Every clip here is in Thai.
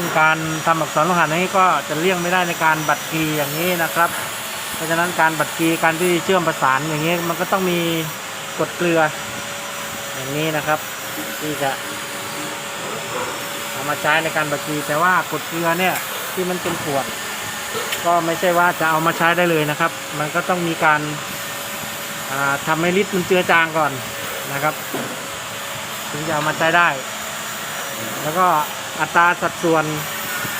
ซึ่งการทำอักษรโลหะนี้ก็จะเลี่ยงไม่ได้ในการบัดกีอย่างนี้นะครับ เพราะฉะนั้นการบัดกีการที่เชื่อมประสานอย่างนี้มันก็ต้องมีกรดเกลืออย่างนี้นะครับ ที่จะเอามาใช้ในการบัดกีแต่ว่ากรดเกลือเนี่ยที่มันเป็นขวด ก็ไม่ใช่ว่าจะเอามาใช้ได้เลยนะครับ มันก็ต้องมีการาทำให้ลิตรมันเจือจางก่อนนะครับ ถึงจะเอามาใช้ได้ แล้วก็ อัตราสัดส่วน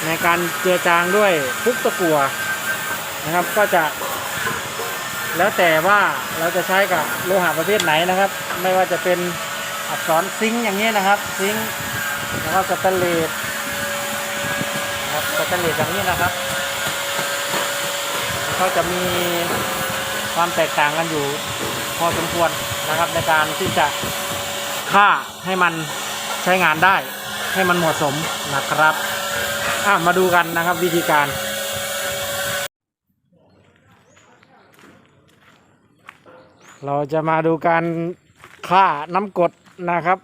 ในการเจือจางด้วยพุกตะกัวนะครับ ก็จะ แล้วแต่ว่าเราจะใช้กับโลหะประเภทไหนนะครับ ไม่ว่าจะเป็นอักษรซิงค์อย่างนี้นะครับซิงค์แล้วก็สแตนเลสนะครับสแตนเลสอย่างนี้นะครับก็จะมีความแตกต่างกันอยู่พอสมควรนะครับในการที่จะฆ่าให้มันใช้งานได้ ให้มันเหมาะสมนะครับอะมาดูกันนะครับวิธีการเราจะมาดูการฆ่าน้ำกดนะครับ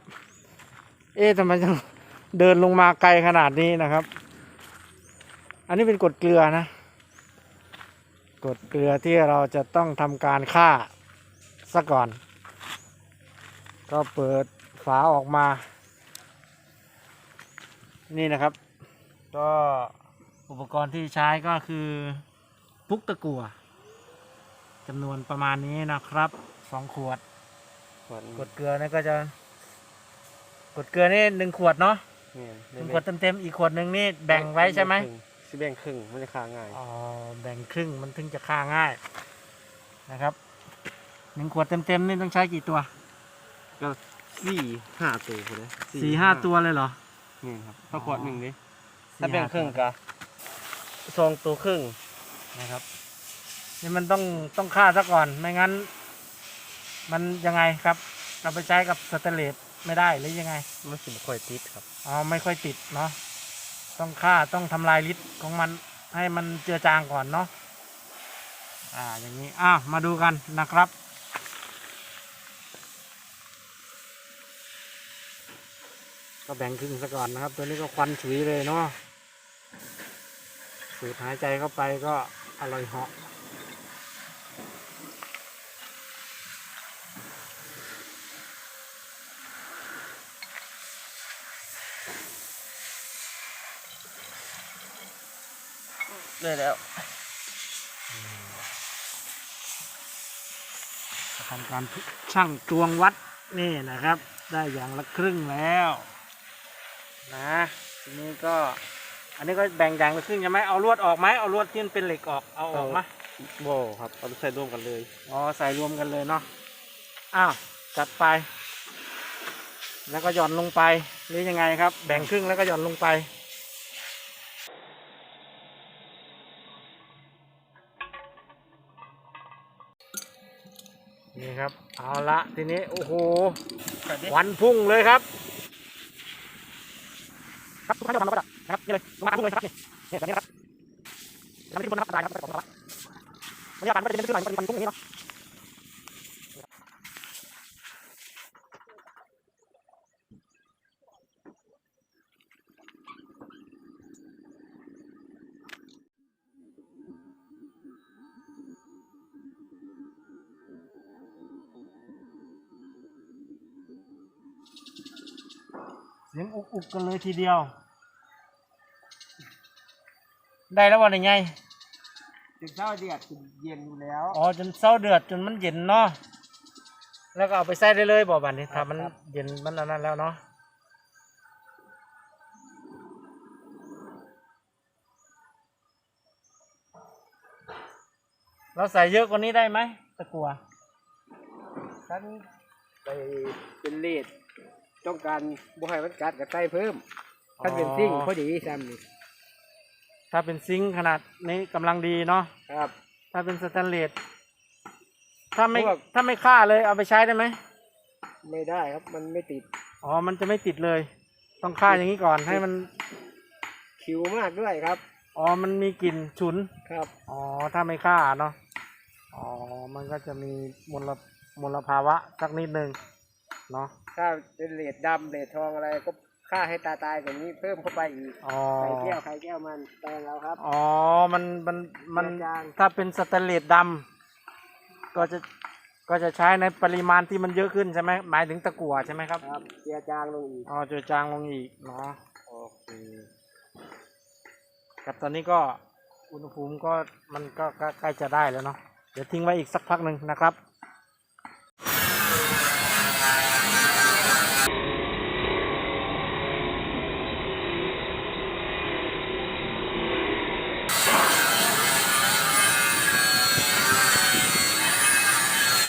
เอ๊ะทำไมต้องเดินลงมาไกลขนาดนี้นะครับ อันนี้เป็นกดเกลือนะ กดเกลือที่เราจะต้องทำการฆ่าซะก่อน ก็เปิดฝาออกมา นี่นะครับ ก็อุปกรณ์ที่ใช้ก็คือพุกตะกัวจำนวนประมาณนี้นะครับสองขวดกดเกลือนี่ก็จะ กดเกลือนี่หนึ่งขวดเนาะหนึ่งขวดเต็มๆอีกขวดหนึ่งนี่แบ่งไว้ใช่ไหมสิแบ่งครึ่งมันจะค้าง่ายอ๋อแบ่งครึ่งมันถึงจะฆ่าง่ายนะครับหนึ่งขวดเต็มๆนี่ต้องใช้กี่ตัวก็สี่ห้าตัวคนเลยสี่ห้าตัวเลยเหรอ นี่ครับถ้าขวดหนึ่งดิสี่ถ้าแบ่งห้าครึ่งตัวกะสองตัวครึ่งนะครับ นี่มันต้องต้องฆ่าซะก่อนไม่งั้น มันยังไงครับเราไปใช้กับสเตนเลสไม่ได้หรือยังไงมันสิบค่อยติดครับอ๋อไม่ค่อยติดเนาะต้องฆ่าต้องทำลายฤทธิ์ของมันให้มันเจือจางก่อนเนาะอ่าอย่างนี้อ้าวมาดูกันนะครับ ก็แบ่งครึ่งซะก่อนนะครับ ตัวนี้ก็ควันฉุยเลยเนาะสูดหายใจเข้าไปก็อร่อยเหาะได้แล้วทำการช่างตวงวัดนี่นะครับ ได้อย่างละครึ่งแล้ว นะทีนี้ก็ อันนี้ก็แบ่งอย่างละครึ่งใช่ไหมเอาลวดออกไหมเอาลวดที่มันเป็นเหล็กออกเอาออกมาโบครับเอาไปใส่ร่วมกันเลยอ๋อใส่รวมกันเลยเนาะอ้าวจัดไป แล้วก็หย่อนลงไปหรือยังไงครับ แบ่งครึ่งแล้วก็หย่อนลงไปนี่ครับ เอาละทีนี้ โอ้โหควันพุ่งเลยครับครับทุ กท่านจะทำแล้วก็ได้นะครับนี่เลยลงมาพุ่งเลยครับนี่นี่แบบนี้นะครับทำให้ทุกคนนะครับอันตายครับของเราบรรยากาศมันจะเป็นขึ้นหน่อยมันเป็นควันพุ่งอย่างนี้เนาะเสียงอุกอุกกันเลยทีเดียว ได้แล้ววันยังไงถึงเช้าเดียดถึงเย็นอยู่แล้ว อ๋อจนเศร้าเดือดจนมันเย็นเนาะแล้วก็เอาไปใส่ได้เลยบอกบันนี้ครัถ้าบมันครับ เย็นมันอันนั้นแล้วเนาะเราใส่เยอะกว่านี้ได้ไหมตะกัวท่านไปเป็นเลดต้องการบุให้มันกัดกับไส้เพิ่มท่านเป็นซิ่งพอดีซ้ำนี่ ถ้าเป็นซิงค์ขนาดนี้กำลังดีเนาะครับ ถ้าเป็นสแตนเลสถ้าไม่พวก ถ้าไม่ฆ่าเลยเอาไปใช้ได้ไหมไม่ได้ครับมันไม่ติดอ๋อมันจะไม่ติดเลย ต้องฆ่าอย่างนี้ก่อนให้มันคิวมากด้วยครับ อ๋อมันมีกลิ่นฉุน ครับอ๋อ ถ้าไม่ฆ่าเนาะ อ๋อ มันก็จะมีมลมลภาวะสักนิดนึงเนาะ ถ้าเป็นเลดดำเลดทองอะไรก็ ฆ่าให้ตาตายกว่านี้เพิ่มเข้าไปอีกอ๋อไข่แก้วไข่แก้วมันแปลงเราครับ อ๋อ มันมันมันเจือจางถ้าเป็นสแตนเลสดำก็จะก็จะใช้ในปริมาณที่มันเยอะขึ้นใช่ไหมหมายถึงตะกั่วใช่ไหมครับครับเจือจางลงอีกอ๋อเจือจางลงอีกเนาะโอเคครับตอนนี้ก็อุณหภูมิก็มันก็ก็ใกล้จะได้แล้วเนาะเดี๋ยวทิ้งไว้อีกสักพักหนึ่งนะครับ